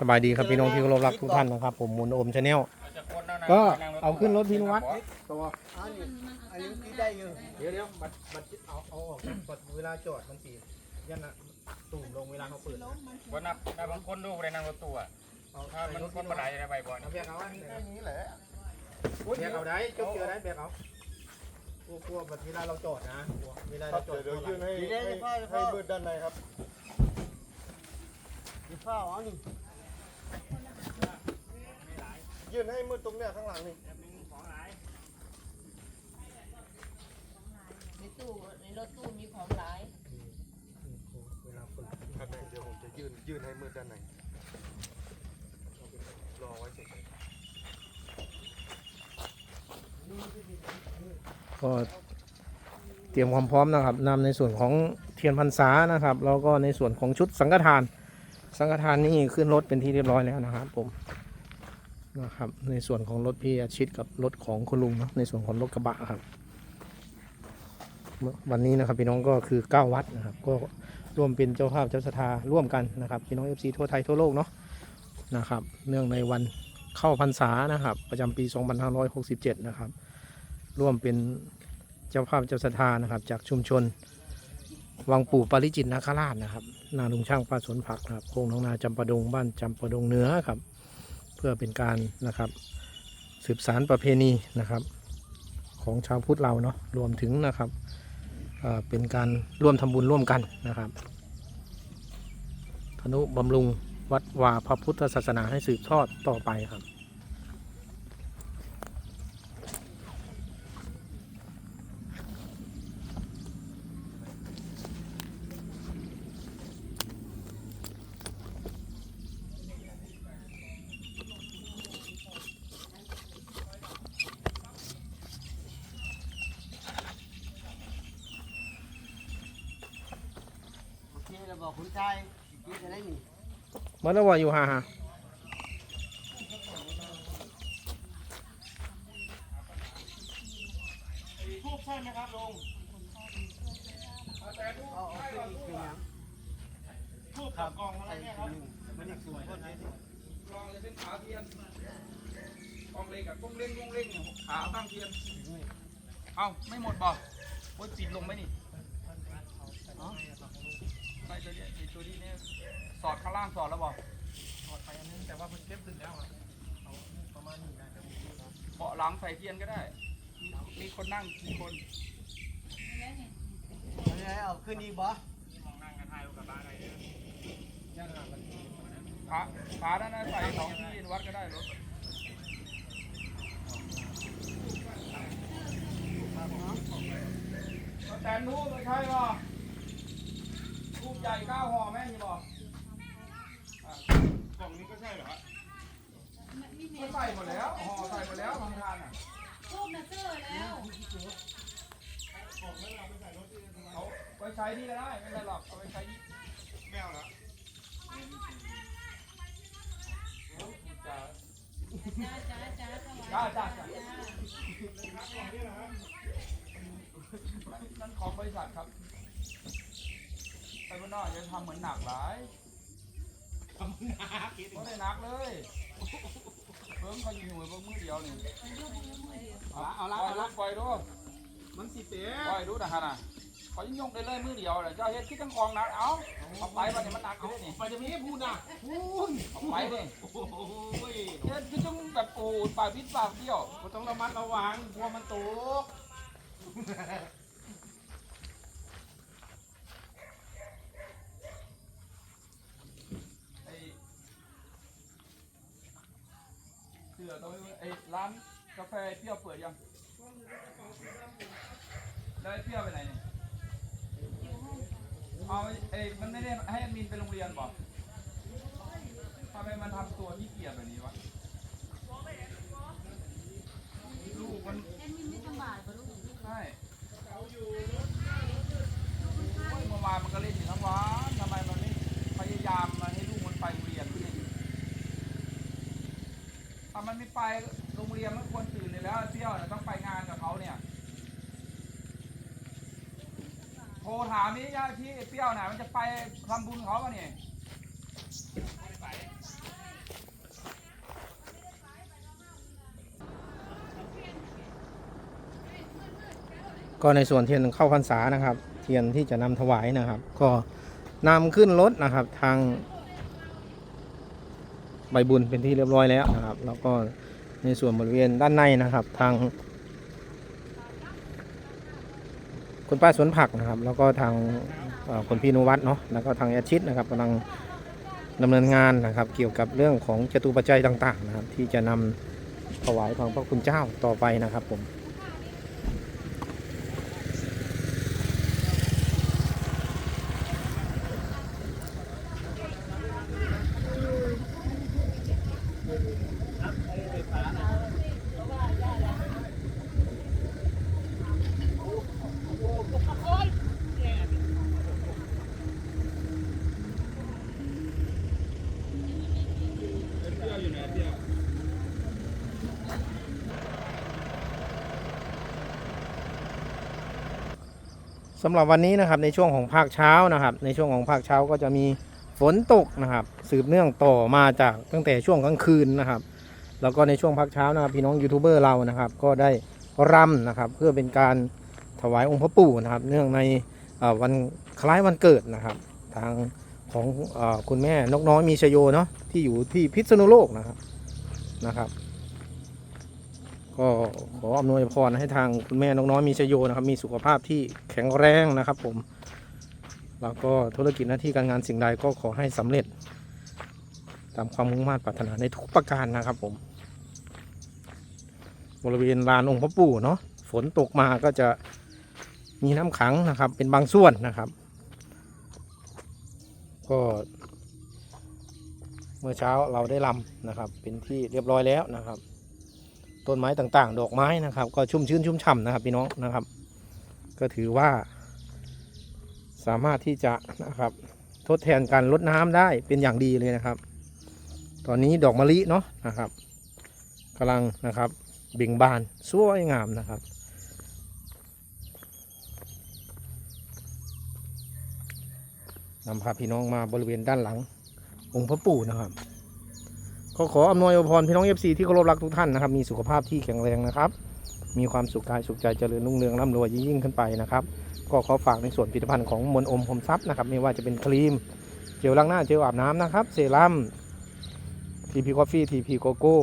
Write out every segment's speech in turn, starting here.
สบายดีครับพี่น้องที่เคารพรักทุกท่านนะครับผมมูลโอมชาแนลก็เอาขึ้นรถพี่นวัดตัวอันนี้ที่ได้อยู่เดี๋ยวเดี๋ยวบัตรบัตรเอาเอาออกนะบัตรเวลาจอดมันสียันนะตุ่มลงเวลาเขาเปิดวันนับนับบางคนดูไปนั่งรถตู้อะเอาถ้ามันคนมาไหนจะไปบ่อยเอาแบกเอาอันนี้แหละแบกเอาได้จบเจอได้แบกเอากลัวกลัวบัตรเวลาเราจอดนะเวลาเราจอดเดี๋ยวยื่นให้ให้จะพ่อจะพ่ให้อมืดด้านในครับ ดีเฝ้าเอานี่ยื่นให้มืดตรงเนี้ยข้างหลังนี่ในตู้ในรถตู้มีของหลาย เวลาเปิดครับเดี๋ยวผมจะยื่นยื่นให้มืดด้านในรอไว้เสร็จก็เตรียมความพร้อมนะครับนำในส่วนของเทียนพรรษานะครับ แล้วก็ในส่วนของชุดสังฆทาน สังฆทานนี่ขึ้นรถเป็นที่เรียบร้อยแล้วนะครับ ผมนะครับ ในส่วนของรถพี่อาชิตกับรถของคุณลุงเนาะในส่วนของรถกระบะครับวันนี้นะครับพี่น้องก็คือ 9 วัดนะครับ ก็ร่วมเป็นเจ้าภาพเจ้าสถาร่วมกันนะครับพี่น้อง FC ทั่วไทยทั่วโลกเนาะนะครับ เนื่องในวันเข้าพรรษานะครับ ประจำปี 2567 นะครับ ร่วมเป็นเจ้าภาพเจ้าสถานะครับ จากชุมชนวังปู่ปาริจิตนาคราชนะครับ นาลุงช่างป้าสวนผักนะครับโคงน้องนาจำปะดงบ้านจำปะดงเหนือครับ เพื่อเป็นการนะครับ สืบสารประเพณีนะครับ ของชาวพุทธเราเนาะรวมถึงนะครับเเป็นการร่วมทำบุญร่วมกันนะครับธนุบำรุงวัดวาพระพุทธศาสนาให้สืบทอดต่อไปครับ โอเคเราบ อกคุณชายกินอะไรนี่เมื่อวันอยู่ห่าฮะทูบใช่ไหมครับลุงเอาเอาขึ้นอีกเป็นยังทูบกับกองอะไรใส่เนี่ยคถุรับงมันอีกสูงคนนี้กองเลยเป็นขาเทียนกองเล็กกับกุ้งเล้งกุ้งเล้งเนี่ยขาตั้งเทียนเอ้าไม่หมดบ่โอ้ยปิดลงไหมนี่อ๋อ ไม่ตัวนี้ไอ้ตัวนี้เนี่ยสอดข้างล่างสอดแล้วบ่ถอดไปอันนึงแต่ว่ามันเก็บถึงแล้วเอาประมาณนี้นะเบาะหลังใส่เทียนก็ได้ มีมีคนนั่งกี่คนเอาไงเอาขึ้นอีกบ่ขาขาด้านหน้าใส่สองที่วัดก็ได้รถแต่ทูบใช่ป่ะทู บใหญ่เก้าห่อแม่นี่บ่กล่องนี้ก็ใช่เหรอก็ใส่หมดแล้วห่อใส่หมดแล้วบางทานอะทูบนะเจอแล้วเอาไปใช้นี่ก็ได้ไม่เป็นไรหรอกเอาไปใช้นี่แมวเหรอจ้าจ้าจ้าจ้าถวายจ้าจ้าจ้าจ้านั่นของบริษัทครับไป บ้านนอกจะทำเหมือนหนักหลายทำหนักไม่ได้หนักเลยเพิ่มเขาอยู่มือเพิ่มมือเดียวนี่เอาละปล่อยเอาดูละปล่อยดูมันสิเสียปล่อยดูนะฮะน่ะเขายิ่งยกได้เลยมือเดียวเลยเจ้าเฮ็ดคิดทั้งกองหนักเอาเอาไปมันเนี่ยมันหนักเลยนี่ไปจะมีให้พูดนะพูดเอาไปนี่โอ้ยเฮ็ดคือต้องแบบโอ้ยปากพิษปากเปรี้ยวก็ต้องระมัดระวังกลัวมันตก เสือตัวนี้ไอ้ร้านกาแฟเปรี้ยวเปิดยังแล้วไอ้เปรี้ยวไปไหนเนี่ยเอาไอ้ไอ้มันไม่ได้ให้แอดมินไปโรงเรียนบอกทำไมมันทำตัวที่เกียจแบบนี้วะลูกมันแอดมินไม่สบายปะลูกใช่เมื่อวานมันก็เล่นอยู่ทั้งวัน ไปโรงเรียนไม่ควรตื่นเลยแล้วเที่ยวต้องไปงานกับเขาเนี่ยโทรถามนี่ญาติพี่เปี้ยวน่ะมันจะไปทำบุญเขาป่ะเนี่ยก็ในส่วนเทียนเข้าพรรษานะครับ เทียนที่จะนำถวายนะครับ ก็นำขึ้นรถนะครับ ทางใบบุญเป็นที่เรียบร้อยแล้วนะครับ แล้วก็ ในส่วนบริเวณด้านในนะครับ ทาง คุณป้าสวนผักนะครับ แล้วก็ทางคุณพี่นุวัฒน์เนาะแล้วก็ทางแอชิดนะครับกำลังดำเนินงานนะครับ เกี่ยวกับเรื่องของจตุปัจจัยต่าง ๆ นะครับ ที่จะนำถวายของพระคุณเจ้าต่อไปนะครับผม สำหรับวันนี้นะครับในช่วงของภาคเช้านะครับ ในช่วงของภาคเช้าก็จะมีฝนตกนะครับ สืบเนื่องต่อมาจากตั้งแต่ช่วงกลางคืนนะครับ แล้วก็ในช่วงภาคเช้านะครับพี่น้องยูทูบเบอร์เรานะครับ ก็ได้รำนะครับ เพื่อเป็นการถวายองค์พระปู่นะครับ เนื่องในวันคล้ายวันเกิดนะครับ ทางของอคุณแม่นกน้อยมีชโยเนาะที่อยู่ที่พิษณุโลกนะครับนะครับ ก็ขออำนวยพรให้ทางคุณแม่นกน้อยมีชโยนะครับ มีสุขภาพที่แข็งแรงนะครับผม แล้วก็ธุรกิจหน้าที่การงานสิ่งใดก็ขอให้สำเร็จ ตามความมุ่งมั่นปรารถนาในทุกประการนะครับผม บริเวณลานองค์พระปู่เนาะฝนตกมาก็จะมีน้ำขังนะครับ เป็นบางส่วนนะครับ ก็เมื่อเช้าเราได้ลำนะครับ เป็นที่เรียบร้อยแล้วนะครับ ต้นไม้ต่างๆ ดอกไม้นะครับ ก็ชุ่มชื้นชุ่มฉ่ำนะครับพี่น้องนะครับ ก็ถือว่า สามารถที่จะนะครับ ทดแทนการลดน้ำได้เป็นอย่างดีเลยนะครับ ตอนนี้ดอกมะลิเนาะนะครับกำลังนะครับเบ่งบานสวยงามนะครับนำพาพี่น้องมาบริเวณด้านหลังองค์พระปู่นะครับ ก็ขออำนวยอวยพรพี่น้องเอฟซีที่เคารพรักทุกท่านนะครับ มีสุขภาพที่แข็งแรงนะครับ มีความสุขกายสุขใจเจริญรุ่งเรืองร่ำรวยยิ่งขึ้นไปนะครับ ก็ขอฝากในส่วนผลิตภัณฑ์ของมนต์อมผมทรัพย์นะครับ ไม่ว่าจะเป็นครีม เจลล้างหน้า เจลอาบน้ำนะครับ เซรั่มทีพีกาแฟทีพีโกโก้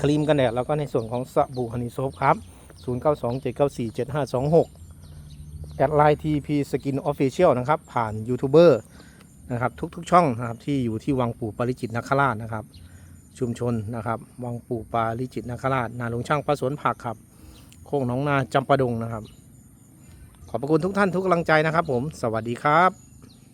ครีมกันแดด แล้วก็ในส่วนของสบู่ฮันนี่โซฟครับ 0927947526 แอดไลน์ทีพีสกินออฟฟิเชียลนะครับ ผ่านยูทูบเบอร์ นะครับ ทุกๆช่องนะครับที่อยู่ที่วังปู่ปาริจิตนาคราชนะครับ ชุมชนนะครับ วังปู่ปาริจิตนาคราชนาหลวงช่างพระสวนผักครับโค้งหนองนาจำปาดงนะครับ ขอบพระคุณทุกท่านทุกกำลังใจนะครับ ผม สวัสดีครับ